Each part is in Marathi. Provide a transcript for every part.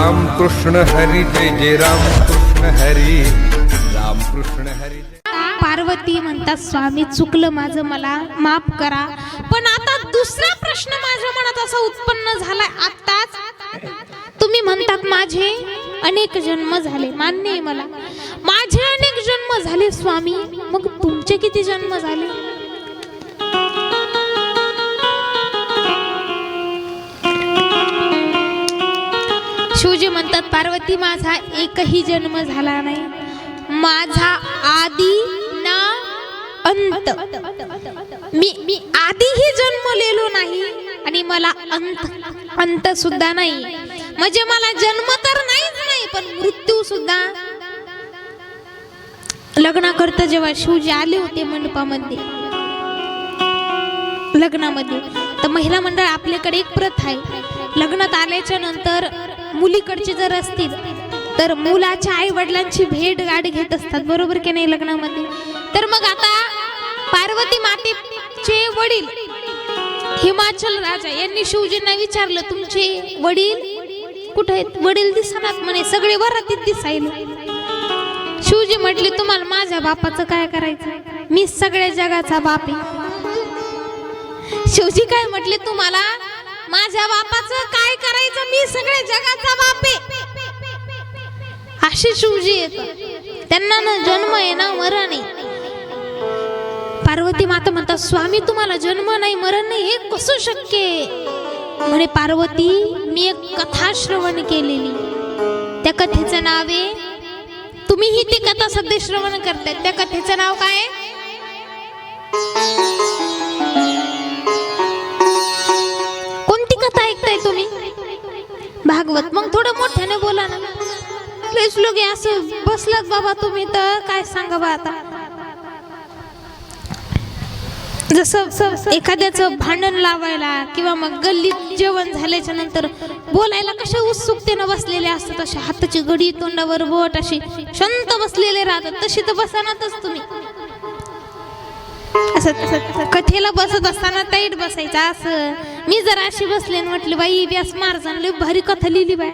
राम कृष्ण हरी जय जय राम कृष्ण हरी. राम कृष्ण हरी पार्वती म्हणतात स्वामी चुकलं माझं मला माफ करा. पण आता दुसरा प्रश्न माझ्या मनात असा उत्पन्न झालाय आत्ताच. तुम्ही म्हणतात माझे अनेक जन्म झाले. मान्य आहे मला. माझे अनेक जन्म झाले स्वामी. मग तुमचे किती जन्म झाले? शिवजी म्हणतात पार्वती माझा एकही जन्म झाला नाही. माझा आदी ना अंत. मी मी आधीही जन्मलेलो नाही आणि मला अंत अंत सुद्धा नाही. म्हणजे मला जन्म तर नाहीच नाही पण मृत्यू सुद्धा. लग्नाकरता जेव्हा शिवजी आले होते मंडपामध्ये. लग्नामध्ये. तर महिला मंडळ आपल्याकडे एक प्रथा आहे. लग्नात आल्याच्यानंतर मुलीकडचे जर असतील तर मुलाच्या आई वडिलांची भेट गाठ घेत असतात. बरोबर की नाही लग्नामध्ये? तर मग आता पार्वती मातेचे वडील हिमाचल राजा यांनी शिवजींना विचारलं तुमचे वडील कुठे आहेत? वडील दिसणार म्हणे सगळे वरातीत दिसायला. शिवजी म्हटले तुम्हाला माझ्या बापाचं काय करायचं? मी सगळ्या जगाचा बाप आहे. शिवजी काय म्हटले तुम्हाला माझ्या बापाचं काय मी सगळ्या जगाचा बाप आहे. असे शिवजी येत त्यांना ना जन्म आहे ना मरण आहे. पार्वती माता म्हणतात स्वामी तुम्हाला जन्म नाही मरण नाही हे कसं शक्य म्हणे पार्वती मी एक कथा श्रवण केलेली. त्या कथेचं नाव आहे तुम्हीही ती कथा सध्या श्रवण करताय. त्या कथेचं नाव काय कोणती कथा ऐकताय तुम्ही? भागवत. मग थोडं मोठ्याने बोला ना. लयच लोक असं बसलात बाबा तुम्ही तर. काय सांगा बा आता. जसं एखाद्याचं भांडण लावायला किंवा मग गल्लीत जेवण झाल्याच्यानंतर बोलायला कशा उत्सुकतेनं बसलेले असतात अशा हाताची घडी तोंडावर बोट अशी शांत बसलेले राहतात. तशी तर बसानातच तुम्ही. असं कथेला बसत असताना ताईट बसायचं असं. मी जर अशी बसले आणि म्हटली बाई व्यास महाराजांना लय भारी कथा लिहिली बाय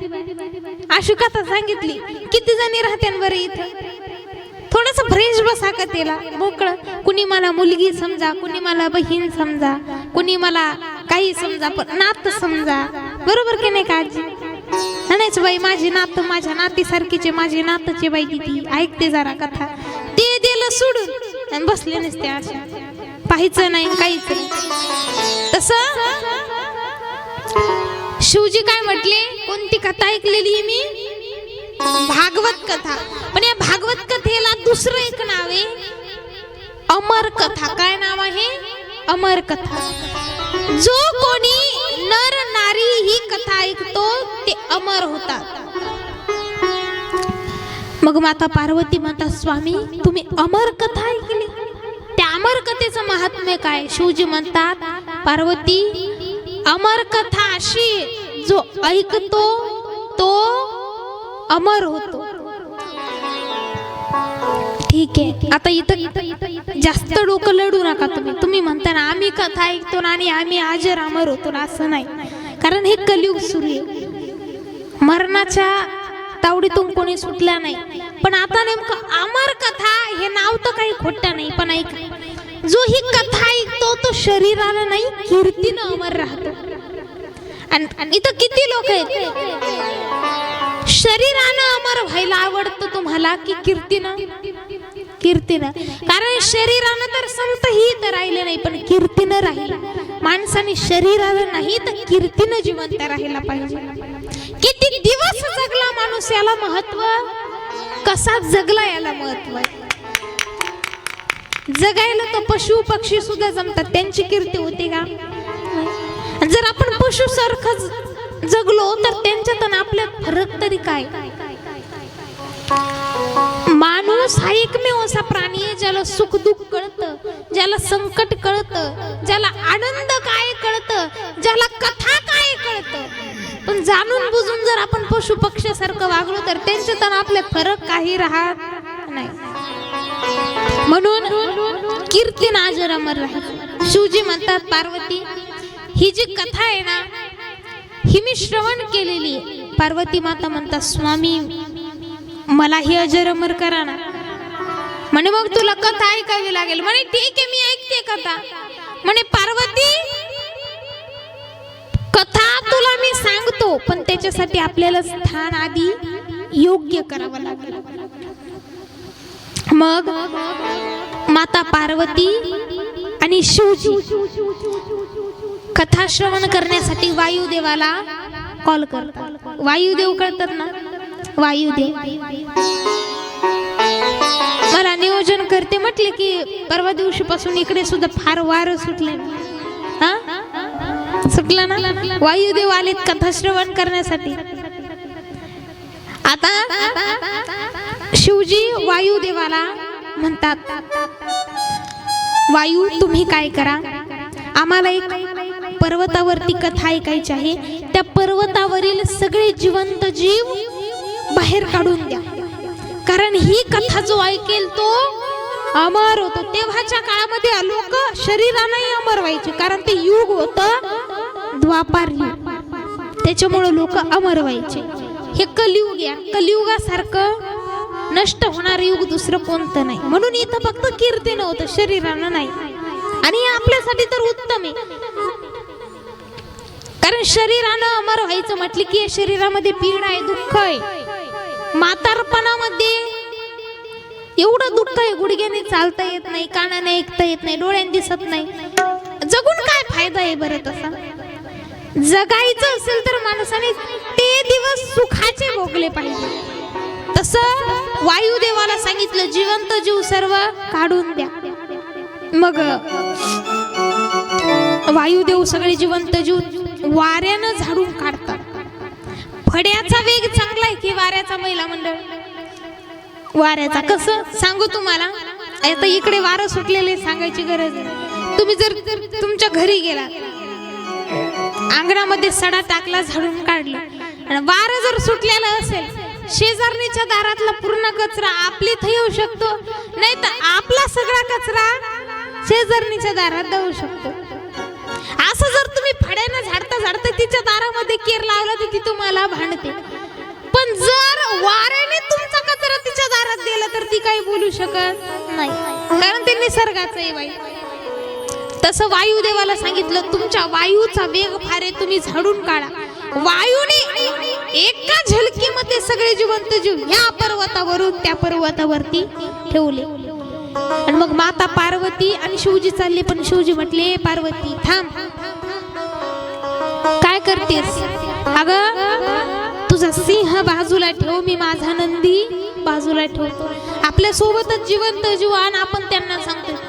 अशी कथा सांगितली. किती जणी राहते बरं इथे? थोडस फ्रेश बसा कथेला मोकळं. कुणी मला मुलगी समजा कुणी मला बहीण समजा कुणी मला काही समजा पण नात समजा. बरोबर की नाही का आजी? म्हणायचं बाई माझी नात माझ्या नातीसारखीचे माझे नातचे बाई किती ऐकते जरा कथा. ते दिलं सोडून. आणि बसले नसते अशा पाहायचं नाही काहीच नाही. तस शिवजी काय म्हटले? कोणती कथा ऐकलेली मी? भागवत कथा. पण या भागवत कथेला दुसरं एक नाव आहे. अमर कथा. काय नाव आहे? अमर कथा. जो कोणी नर नारी ही कथा ऐकतो ते अमर होतात. मग माता पार्वती म्हणतात स्वामी तुम्ही अमर कथा ऐकली. त्या अमर कथेचं महात्म्य काय? शिवजी म्हणतात पार्वती अमर कथा अशी जो ऐकतो तो अमर होतो. ठीक आहे. आता इथं इथं जास्त डोकं लढू नका तुम्ही. तुम्ही म्हणता ना आम्ही कथा ऐकतो ना आणि आम्ही आजर अमर होतो ना असं नाही. कारण हे कलियुग सुरू आहे. मरणाच्या तावडीतून कोणी सुटला नाही. पण आता नेमकं अमर कथा हे नाव तर काही खोटं नाही पण ऐक. जो ही कथा ऐकतो तो शरीराला नाही कीर्तीनं अमर राहतो. आणि आणि इथं किती लोक आहेत? शरीरानं अमर व्हायला आवडतं तुम्हाला की कीर्तीनं? कीर्तीनं. कारण शरीरानं तर संतही तर राहिले नाही पण कीर्तीनं राहील. माणसाने शरीराला नाही तर कीर्तीनं जिवंत राहायला पाहिजे. किती दिवस जगला माणूस याला महत्त्व? कसा जगला याला महत्त्व? आहे जगायला तर पशु पक्षी सुद्धा जमतात. त्यांची कीर्ती होती का? जर आपण पशु सारखं जगलो तर त्यांच्यात आणि आपल्यात फरक तरी काय? माणूस हा एकमेव असा प्राणी आहे ज्याला सुख दुःख कळतं ज्याला संकट कळतं ज्याला आनंद काय कळतं ज्याला कथा काय कळतं. पण जाणून पशु पक्ष्यासारखं वागलो तर त्यांच्यात आपले फरक काही राहत नाही. म्हणून कीर्ती नाजर अमर राहत शिवजी म्हणतात पार्वती ही जी कथा आहे ना ही मी श्रवण केलेली पार्वती माता म्हणतात स्वामी मला ही अजर अमर करा ना. म्हणे मग तुला कथा ऐकावी लागेल. म्हणे ठीक आहे मी ऐकते कथा. म्हणे पार्वती तुला मी सांगतो पण त्याच्यासाठी आपल्याला स्थान आधी योग्य करावं लागेल. मग माता पार्वती आणि शिवजी कथा श्रवण करण्यासाठी वायुदेवाला कॉल करतात. वायुदेव कळतात ना? वायुदेव. मला नियोजन करते म्हटले की परवा दिवशीपासून इकडे सुद्धा फार वार सुटले हा? सुटला ना? वायुदेव आलेत कथा श्रवण करण्यासाठी. आता शिवजी वायुदेवाला म्हणतात वायू तुम्ही काय करा? आम्हाला एक पर्वतावरती कथा ऐकायची आहे. त्या पर्वतावरील सगळे जिवंत जीव बाहेर काढून द्या. कारण ही कथा जो ऐकेल तो अमर होतो. तेव्हाच्या काळामध्ये लोक शरीरानंही अमर व्हायचे. कारण ते युग होतं वापरली. त्याच्यामुळं त्याच्यामुळे लोक अमर व्हायचे. हे कलियुग या. कलियुगासारखं नष्ट होणार युग दुसरं कोणतं नाही. म्हणून इथं फक्त कीर्ती नव्हतं शरीरानं नाही. आणि हे आपल्यासाठी तर उत्तम आहे. कारण शरीरानं अमर व्हायचं म्हटलं की या शरीरामध्ये पीड आहे दुःख आहे. म्हातारपणामध्ये एवढं दुःख आहे गुडघ्याने चालता येत नाही कानाने ऐकता येत नाही डोळ्यांनी दिसत नाही. जगून काय फायदा आहे बरं तसा? जगायचं असेल तर माणसाने ते दिवस सुखाचे भोगले पाहिजे. तसं वायुदेवाला सांगितलं जिवंत जीव सर्व काढून द्या. मग वायुदेव सगळे जिवंत जीव वाऱ्यानं झाडून काढतात. फड्याचा वेग चांगला आहे की वाऱ्याचा महिला मंडळ? वाऱ्याचा कसं? सांगू तुम्हाला. आता इकडे वारं सुटलेले सांगायची गरज तुम्ही जर जर तुमच्या घरी गेला अंगणामध्ये सडा टाकला झाडून काढला. आणि वारं जर सुटलेलं असेल शेजारणीच्या दारातला पूर्ण कचरा आपलीत येऊ शकतो. नाही तर आपला सगळा कचरा शेजारणीच्या दारात जाऊ शकतो. असं जर तुम्ही फड्यानं झाडता झाडता तिच्या दारामध्ये केर लावला तर ती तुम्हाला भांडते. पण जर वाऱ्याने तुमचा कचरा तिच्या दारात दिला तर ती काही बोलू शकत नाही. कारण ते निसर्गाचं आहे बाई. तसं वायुदेवाला सांगितलं तुमच्या वायूचा वेग फार आहे तुम्ही झाडून काढा. वायूने एका झलकीमध्ये सगळे जिवंत जीव ह्या पर्वतावरून त्या पर्वतावरती ठेवले. आणि मग माता पार्वती आणि शिवजी चालले पण शिवजी म्हटले पार्वती थांब. काय करतेस? अगं तुझा सिंह बाजूला ठेव मी माझा नंदी बाजूला ठेवतो. आपल्या सोबतच जिवंत जीव आणि आपण त्यांना सांगतो.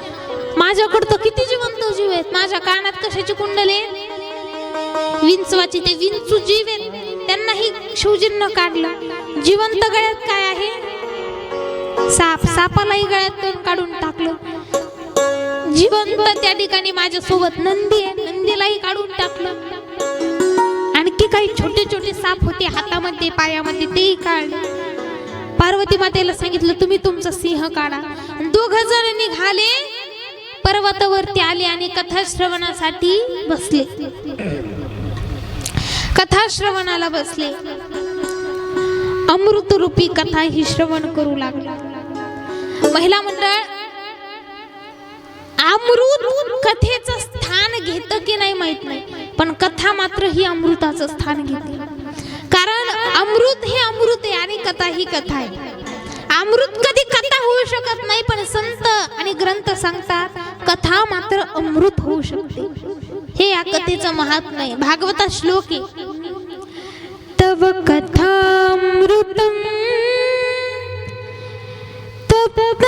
माझ्याकडं तर किती जिवंत जीव आहेत. माझ्या कानात कशाची कुंडले विंचवाची ते विंचू जीव आहेत. त्यांनाही शिवजींना काढलं. जिवंत गळ्यात काय आहे? साप सापालाही गळ्यातून काढून टाकलं. जिवंत त्या ठिकाणी माझ्या सोबत नंदी आहे. नंदीलाही काढून टाकलं. आणखी काही छोटे छोटे साप होते. हातामध्ये पायामध्ये तेही काढले. पार्वती मातेला सांगितलं तुम्ही तुमचा सिंह काढा. दोघ जण निघाले. पर्वतावरती आले आणि कथा श्रवणासाठी बसले. कथा श्रवणाला बसले. अमृत रूपी कथा ही श्रवण करू लागला. महिला मंडळ अमृत कथेचं स्थान घेत की नाही माहीत नाही पण कथा मात्र ही अमृताचं स्थान घेते. कारण अमृत हे अमृत आहे आणि कथा ही कथा आहे. अमृत कधी कथा होऊ शकत नाही पण संत आणि ग्रंथ सांगतात कथा मात्र अमृत होऊ शकते. हे या कथेचं महात्म्य आहे. भागवता श्लोक आहे. तव कथामृतम तप्त